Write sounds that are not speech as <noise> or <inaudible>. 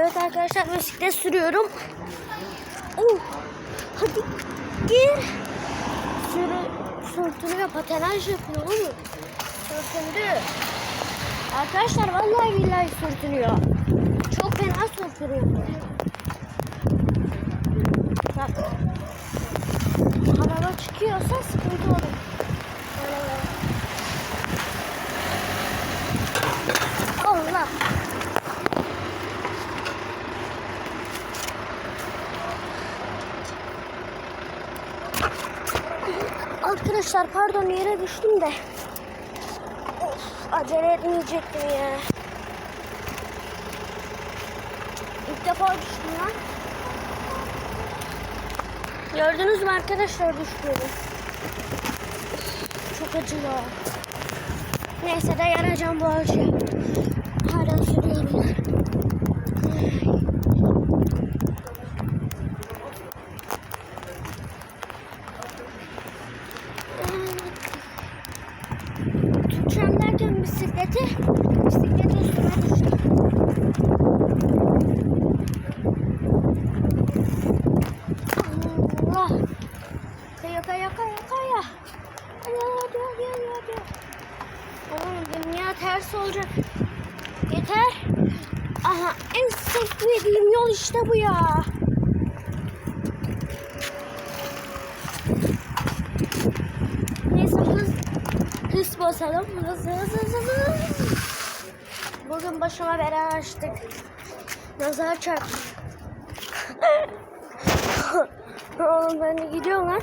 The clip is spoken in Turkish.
Evet arkadaşlar bisiklet sürüyorum. Oh, hadi gir. Sürü, sürtünüyor, patenaj yapıyor oğlum. Sürtündü. Arkadaşlar vallahi billahi sürtünüyor. Çok fena sürtünüyor. Bak. Araba çıkıyorsa sıkıntı olur. Arkadaşlar pardon yere düştüm de. Of, acele etmeyecektim ya. İlk defa düştüm lan. Gördünüz mü arkadaşlar düştüğümü? Çok acıyor. Neyse de yarayacağım bu ağacı. Hala sürüyorum. Tutacağım derken bisikleti, bisikleti üstüme düştü. Allah. Kaya kaya kaya kaya. Hadi hadi hadi hadi hadi. Oğlum dünya ters olacak. Yeter. Aha en sevdiğim yol işte bu ya. Hız basalım. Bugün başıma bela açtık. Nazar çarptı. <laughs> Oğlum ben de gidiyorum lan.